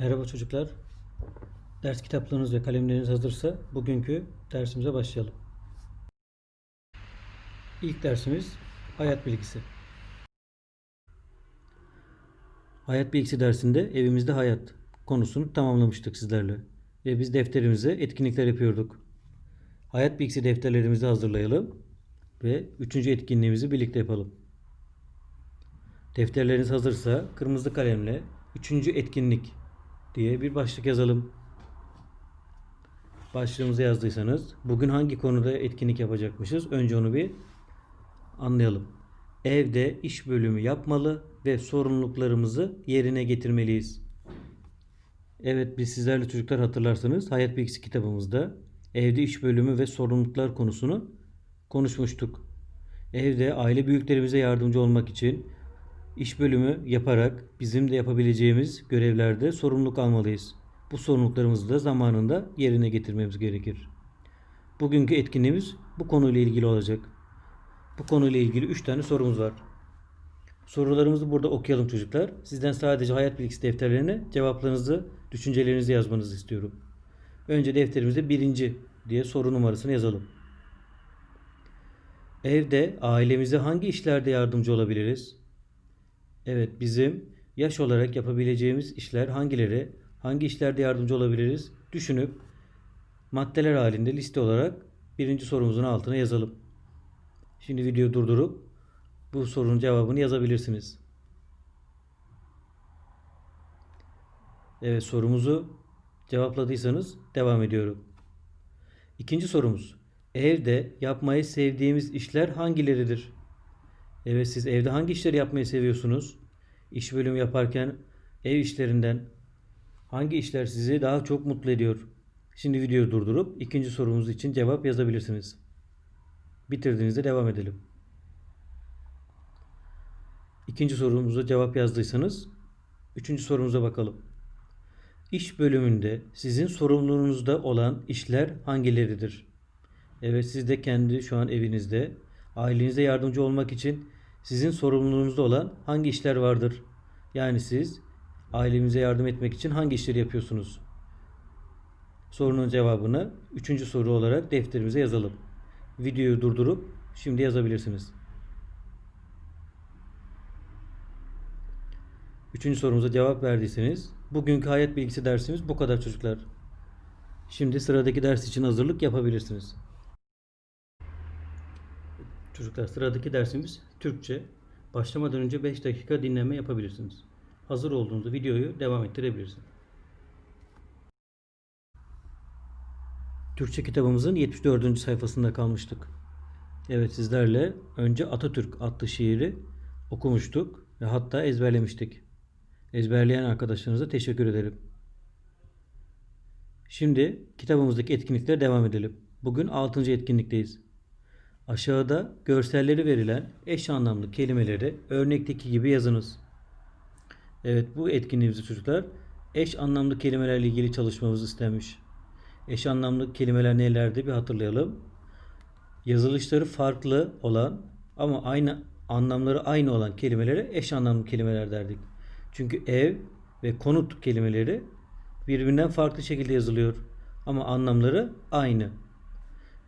Merhaba çocuklar. Ders kitaplarınız ve kalemleriniz hazırsa bugünkü dersimize başlayalım. İlk dersimiz hayat bilgisi. Hayat bilgisi dersinde evimizde hayat konusunu tamamlamıştık sizlerle. Ve biz defterimize etkinlikler yapıyorduk. Hayat bilgisi defterlerimizi hazırlayalım ve üçüncü etkinliğimizi birlikte yapalım. Defterleriniz hazırsa kırmızı kalemle üçüncü etkinlik diye bir başlık yazalım. Başlığımızı yazdıysanız bugün hangi konuda etkinlik yapacakmışız? Önce onu bir anlayalım. Evde iş bölümü yapmalı ve sorumluluklarımızı yerine getirmeliyiz. Evet biz sizlerle çocuklar hatırlarsanız Hayat Bilgisi kitabımızda evde iş bölümü ve sorumluluklar konusunu konuşmuştuk. Evde aile büyüklerimize yardımcı olmak için iş bölümü yaparak bizim de yapabileceğimiz görevlerde sorumluluk almalıyız. Bu sorumluluklarımızı da zamanında yerine getirmemiz gerekir. Bugünkü etkinliğimiz bu konuyla ilgili olacak. Bu konuyla ilgili 3 tane sorumuz var. Sorularımızı burada okuyalım çocuklar. Sizden sadece hayat bilgisi defterlerine cevaplarınızı, düşüncelerinizi yazmanızı istiyorum. Önce defterimizde birinci diye soru numarasını yazalım. Evde ailemize hangi işlerde yardımcı olabiliriz? Evet, bizim yaş olarak yapabileceğimiz işler hangileri? Hangi işlerde yardımcı olabiliriz? Düşünüp maddeler halinde liste olarak birinci sorumuzun altına yazalım. Şimdi videoyu durdurup bu sorunun cevabını yazabilirsiniz. Evet sorumuzu cevapladıysanız devam ediyorum. İkinci sorumuz. Evde yapmayı sevdiğimiz işler hangileridir? Evet siz evde hangi işleri yapmayı seviyorsunuz? İş bölümü yaparken ev işlerinden hangi işler sizi daha çok mutlu ediyor? Şimdi videoyu durdurup ikinci sorumuz için cevap yazabilirsiniz. Bitirdiğinizde devam edelim. İkinci sorumuza cevap yazdıysanız üçüncü sorumuza bakalım. İş bölümünde sizin sorumluluğunuzda olan işler hangileridir? Evet siz de kendi şu an evinizde ailenize yardımcı olmak için sizin sorumluluğunuzda olan hangi işler vardır? Yani siz ailemize yardım etmek için hangi işleri yapıyorsunuz? Sorunun cevabını üçüncü soru olarak defterimize yazalım. Videoyu durdurup şimdi yazabilirsiniz. Üçüncü sorumuza cevap verdiyseniz bugünkü hayat bilgisi dersimiz bu kadar çocuklar. Şimdi sıradaki ders için hazırlık yapabilirsiniz. Çocuklar sıradaki dersimiz Türkçe. Başlamadan önce 5 dakika dinleme yapabilirsiniz. Hazır olduğunuzda videoyu devam ettirebilirsiniz. Türkçe kitabımızın 74. sayfasında kalmıştık. Evet sizlerle önce Atatürk adlı şiiri okumuştuk ve hatta ezberlemiştik. Ezberleyen arkadaşlarınıza teşekkür ederim. Şimdi kitabımızdaki etkinliklere devam edelim. Bugün 6. etkinlikteyiz. Aşağıda görselleri verilen eş anlamlı kelimeleri örnekteki gibi yazınız. Evet bu etkinliğimizi çocuklar eş anlamlı kelimelerle ilgili çalışmamız istenmiş. Eş anlamlı kelimeler nelerdi bir hatırlayalım. Yazılışları farklı olan ama aynı anlamları aynı olan kelimelere eş anlamlı kelimeler derdik. Çünkü ev ve konut kelimeleri birbirinden farklı şekilde yazılıyor ama anlamları aynı.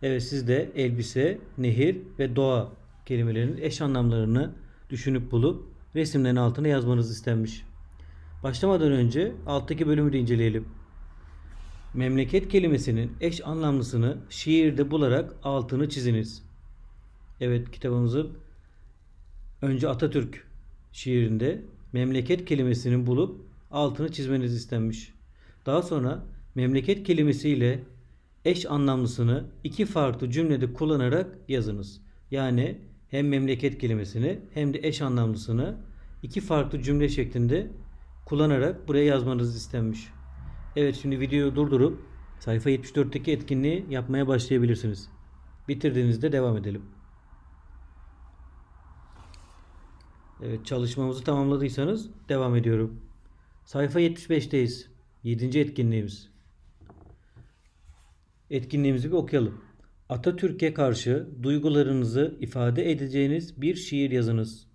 Evet siz de elbise, nehir ve doğa kelimelerinin eş anlamlarını düşünüp bulup resimlerin altına yazmanız istenmiş. Başlamadan önce alttaki bölümü de inceleyelim. Memleket kelimesinin eş anlamlısını şiirde bularak altını çiziniz. Evet kitabımızın önce Atatürk şiirinde memleket kelimesini bulup altını çizmeniz istenmiş. Daha sonra memleket kelimesiyle eş anlamlısını iki farklı cümlede kullanarak yazınız. Yani hem memleket kelimesini hem de eş anlamlısını iki farklı cümle şeklinde kullanarak buraya yazmanız istenmiş. Evet şimdi videoyu durdurup sayfa 74'teki etkinliği yapmaya başlayabilirsiniz. Bitirdiğinizde devam edelim. Evet çalışmamızı tamamladıysanız devam ediyorum. Sayfa 75'teyiz. 7. etkinliğimiz. Etkinliğimizi bir okuyalım. Atatürk'e karşı duygularınızı ifade edeceğiniz bir şiir yazınız.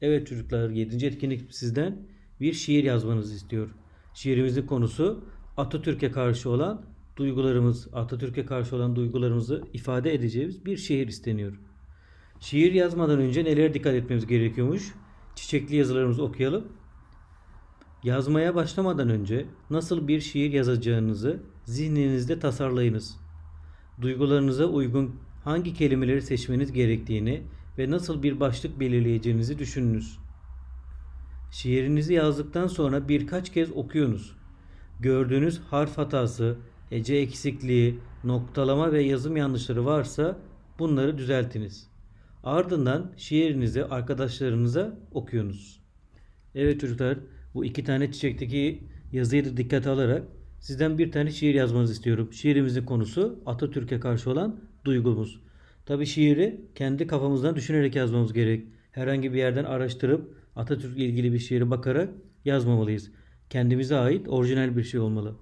Evet çocuklar 7. etkinlik sizden bir şiir yazmanızı istiyor. Şiirimizin konusu Atatürk'e karşı olan duygularımız, Atatürk'e karşı olan duygularımızı ifade edeceğimiz bir şiir isteniyor. Şiir yazmadan önce nelere dikkat etmemiz gerekiyormuş? Çiçekli yazılarımızı okuyalım. Yazmaya başlamadan önce nasıl bir şiir yazacağınızı zihninizde tasarlayınız. Duygularınıza uygun hangi kelimeleri seçmeniz gerektiğini ve nasıl bir başlık belirleyeceğinizi düşününüz. Şiirinizi yazdıktan sonra birkaç kez okuyunuz. Gördüğünüz harf hatası, hece eksikliği, noktalama ve yazım yanlışları varsa bunları düzeltiniz. Ardından şiirinizi arkadaşlarınıza okuyunuz. Evet çocuklar, bu iki tane çiçekteki yazıyı da dikkate alarak sizden bir tane şiir yazmanızı istiyorum. Şiirimizin konusu Atatürk'e karşı olan duygumuz. Tabi şiiri kendi kafamızdan düşünerek yazmamız gerek. Herhangi bir yerden araştırıp Atatürk'le ilgili bir şiire bakarak yazmamalıyız. Kendimize ait orijinal bir şey olmalı.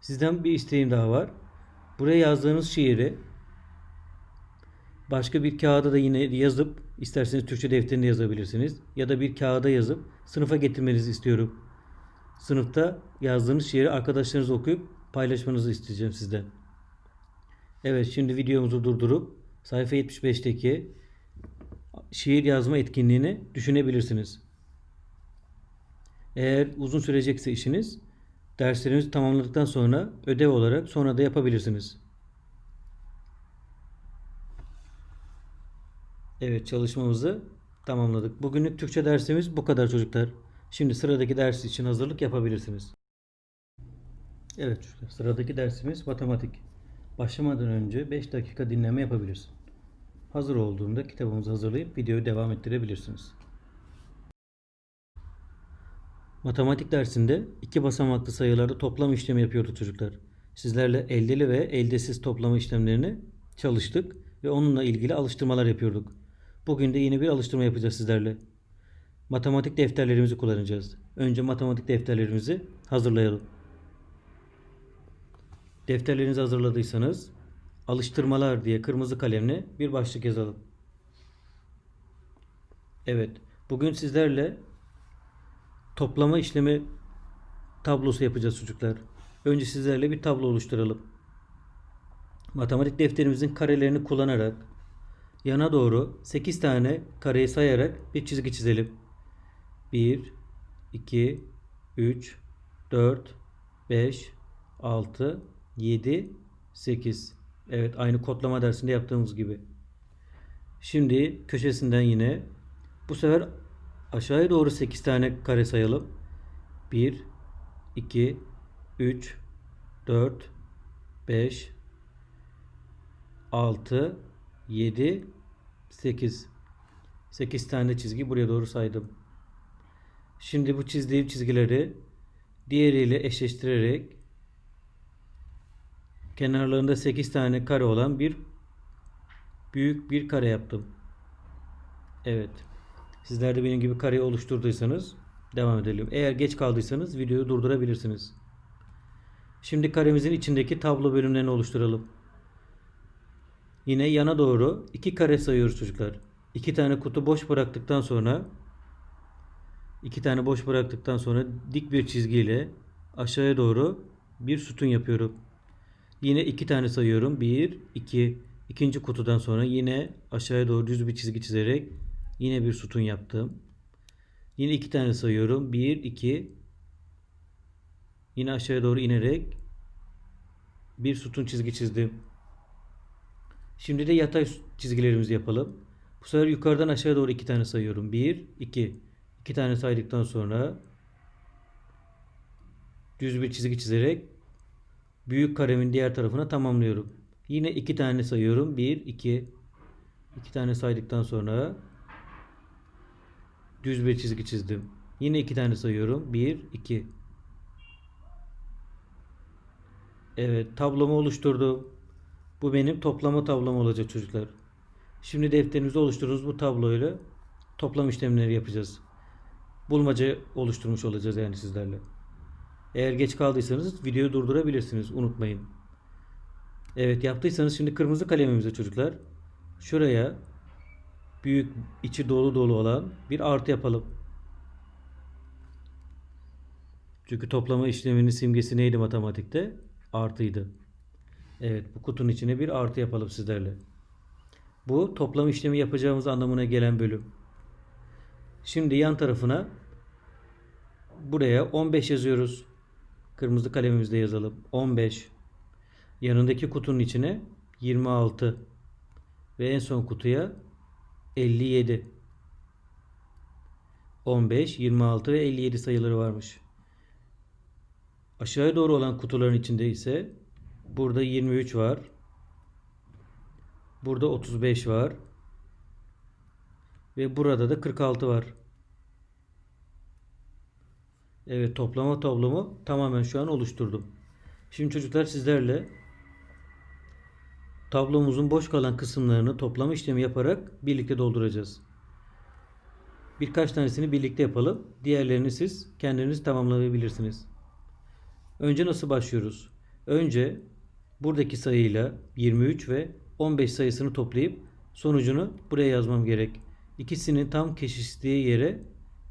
Sizden bir isteğim daha var. Buraya yazdığınız şiiri başka bir kağıda da yine yazıp isterseniz Türkçe defterinde yazabilirsiniz ya da bir kağıda yazıp sınıfa getirmenizi istiyorum. Sınıfta yazdığınız şiiri arkadaşlarınızla okuyup paylaşmanızı isteyeceğim sizden. Evet şimdi videomuzu durdurup sayfa 75'teki şiir yazma etkinliğini düşünebilirsiniz. Eğer uzun sürecekse işiniz derslerinizi tamamladıktan sonra ödev olarak sonra da yapabilirsiniz. Evet çalışmamızı tamamladık. Bugünlük Türkçe dersimiz bu kadar çocuklar. Şimdi sıradaki ders için hazırlık yapabilirsiniz. Evet çocuklar sıradaki dersimiz matematik. Başlamadan önce 5 dakika dinleme yapabilirsin. Hazır olduğunda kitabımızı hazırlayıp videoyu devam ettirebilirsiniz. Matematik dersinde iki basamaklı sayılarda toplam işlemi yapıyorduk çocuklar. Sizlerle eldeli ve eldesiz toplama işlemlerini çalıştık ve onunla ilgili alıştırmalar yapıyorduk. Bugün de yeni bir alıştırma yapacağız sizlerle. Matematik defterlerimizi kullanacağız. Önce matematik defterlerimizi hazırlayalım. Defterlerinizi hazırladıysanız alıştırmalar diye kırmızı kalemle bir başlık yazalım. Evet, bugün sizlerle toplama işlemi tablosu yapacağız çocuklar. Önce sizlerle bir tablo oluşturalım. Matematik defterimizin karelerini kullanarak yana doğru 8 tane kareyi sayarak bir çizgi çizelim. 1 2 3 4 5 6 7 8 Evet aynı kodlama dersinde yaptığımız gibi. Şimdi köşesinden yine bu sefer aşağıya doğru 8 tane kare sayalım. 1 2 3 4 5 6 7 8 8 tane çizgi buraya doğru saydım. Şimdi bu çizdiğim çizgileri diğeriyle eşleştirerek kenarlarında 8 tane kare olan bir büyük bir kare yaptım. Evet. Sizler de benim gibi kareyi oluşturduysanız devam edelim. Eğer geç kaldıysanız videoyu durdurabilirsiniz. Şimdi karemizin içindeki tablo bölümlerini oluşturalım. Yine yana doğru iki kare sayıyoruz çocuklar. İki tane kutu boş bıraktıktan sonra iki tane boş bıraktıktan sonra dik bir çizgiyle aşağıya doğru bir sütun yapıyorum. Yine iki tane sayıyorum. Bir, iki. İkinci kutudan sonra yine aşağıya doğru düz bir çizgi çizerek yine bir sütun yaptım. Yine iki tane sayıyorum. Bir, iki. Yine aşağıya doğru inerek bir sütun çizgi çizdim. Şimdi de yatay çizgilerimizi yapalım. Bu sefer yukarıdan aşağıya doğru iki tane sayıyorum. Bir, iki. İki tane saydıktan sonra düz bir çizgi çizerek büyük karemin diğer tarafına tamamlıyorum. Yine iki tane sayıyorum. Bir, iki. İki tane saydıktan sonra düz bir çizgi çizdim. Yine iki tane sayıyorum. Bir, iki. Evet, tablomu oluşturdum. Bu benim toplama tablom olacak çocuklar. Şimdi defterinizi oluşturduğunuz bu tabloyla toplam işlemleri yapacağız. Bulmaca oluşturmuş olacağız yani sizlerle. Eğer geç kaldıysanız videoyu durdurabilirsiniz. Unutmayın. Evet yaptıysanız şimdi kırmızı kalemimize çocuklar. Şuraya büyük içi dolu dolu olan bir artı yapalım. Çünkü toplama işleminin simgesi neydi matematikte? Artıydı. Evet bu kutunun içine bir artı yapalım sizlerle. Bu toplam işlemi yapacağımız anlamına gelen bölüm. Şimdi yan tarafına buraya 15 yazıyoruz. Kırmızı kalemimizde yazalım. 15. Yanındaki kutunun içine 26. Ve en son kutuya 57. 15, 26 ve 57 sayıları varmış. Aşağıya doğru olan kutuların içinde ise burada 23 var. Burada 35 var. Ve burada da 46 var. Evet toplama tablomu tamamen şu an oluşturdum. Şimdi çocuklar sizlerle tablomuzun boş kalan kısımlarını toplama işlemi yaparak birlikte dolduracağız. Birkaç tanesini birlikte yapalım. Diğerlerini siz kendiniz tamamlayabilirsiniz. Önce nasıl başlıyoruz? Önce buradaki sayıyla 23 ve 15 sayısını toplayıp sonucunu buraya yazmam gerek. İkisinin tam kesiştiği yere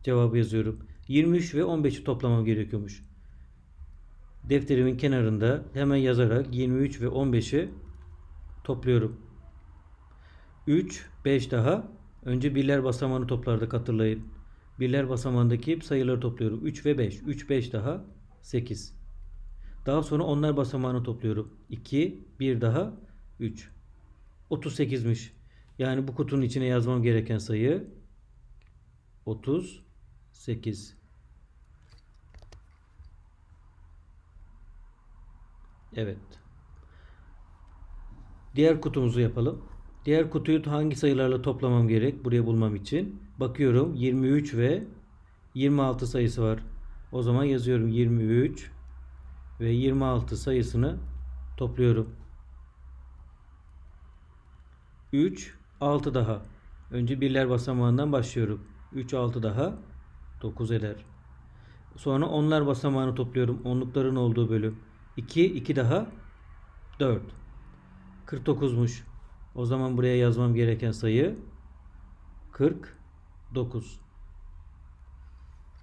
cevabı yazıyorum. 23 ve 15'i toplamam gerekiyormuş. Defterimin kenarında hemen yazarak 23 ve 15'i topluyorum. 3, 5 daha. Önce birler basamağını toplardık hatırlayın. Birler basamağındaki sayıları topluyorum. 3 ve 5. 3, 5 daha 8. Daha sonra onlar basamağını topluyorum. 2, 1 daha 3. 38'miş. Yani bu kutunun içine yazmam gereken sayı 38. Evet. Diğer kutumuzu yapalım. Diğer kutuyu hangi sayılarla toplamam gerek buraya bulmam için? Bakıyorum 23 ve 26 sayısı var. O zaman yazıyorum 23 ve 26 sayısını topluyorum. 3, 6 daha. Önce birler basamağından başlıyorum. 3, 6 daha 9 eder. Sonra onlar basamağını topluyorum. Onlukların olduğu bölüm. 2, 2 daha 4. 49'muş. O zaman buraya yazmam gereken sayı 49.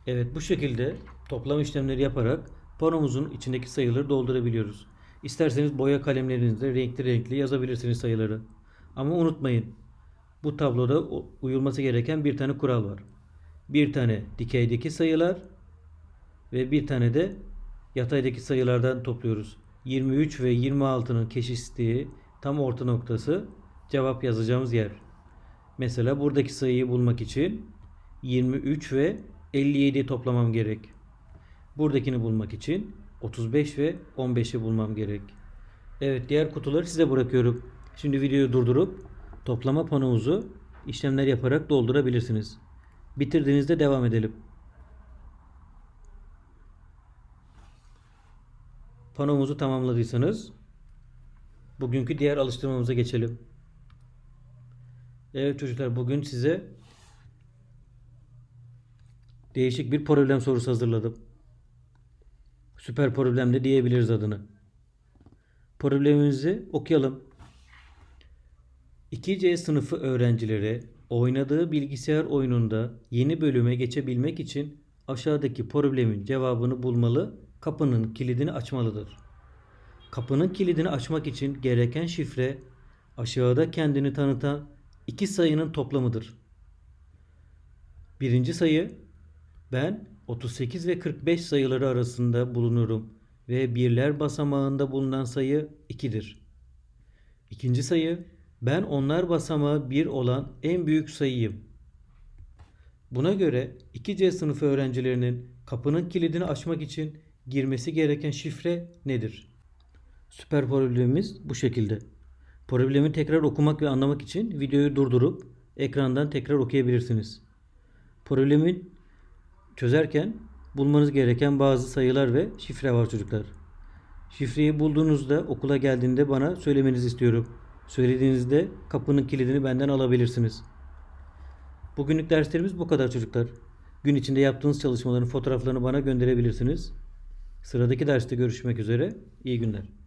Evet bu şekilde toplam işlemleri yaparak panomuzun içindeki sayıları doldurabiliyoruz. İsterseniz boya kalemlerinizle renkli renkli yazabilirsiniz sayıları. Ama unutmayın bu tabloda uyulması gereken bir tane kural var. Bir tane dikeydeki sayılar ve bir tane de yataydaki sayılardan topluyoruz. 23 ve 26'nın kesiştiği tam orta noktası cevap yazacağımız yer. Mesela buradaki sayıyı bulmak için 23 ve 57'yi toplamam gerek. Buradakini bulmak için 35 ve 15'i bulmam gerek. Evet diğer kutuları size bırakıyorum. Şimdi videoyu durdurup toplama panomuzu işlemler yaparak doldurabilirsiniz. Bitirdiğinizde devam edelim. Panomuzu tamamladıysanız bugünkü diğer alıştırmamıza geçelim. Evet çocuklar bugün size değişik bir problem sorusu hazırladım. Süper problem de diyebiliriz adını. Problemimizi okuyalım. 2C sınıfı öğrencileri oynadığı bilgisayar oyununda yeni bölüme geçebilmek için aşağıdaki problemin cevabını bulmalı, kapının kilidini açmalıdır. Kapının kilidini açmak için gereken şifre aşağıda kendini tanıtan iki sayının toplamıdır. Birinci sayı ben 38 ve 45 sayıları arasında bulunurum ve birler basamağında bulunan sayı 2'dir. İkinci sayı ben onlar basamağı 1 olan en büyük sayıyım. Buna göre 2C sınıfı öğrencilerinin kapının kilidini açmak için girmesi gereken şifre nedir? Süper problemimiz bu şekilde. Problemi tekrar okumak ve anlamak için videoyu durdurup ekrandan tekrar okuyabilirsiniz. Problemi çözerken bulmanız gereken bazı sayılar ve şifre var çocuklar. Şifreyi bulduğunuzda okula geldiğinde bana söylemenizi istiyorum. Söylediğinizde kapının kilidini benden alabilirsiniz. Bugünlük derslerimiz bu kadar çocuklar. Gün içinde yaptığınız çalışmaların fotoğraflarını bana gönderebilirsiniz. Sıradaki derste görüşmek üzere. İyi günler.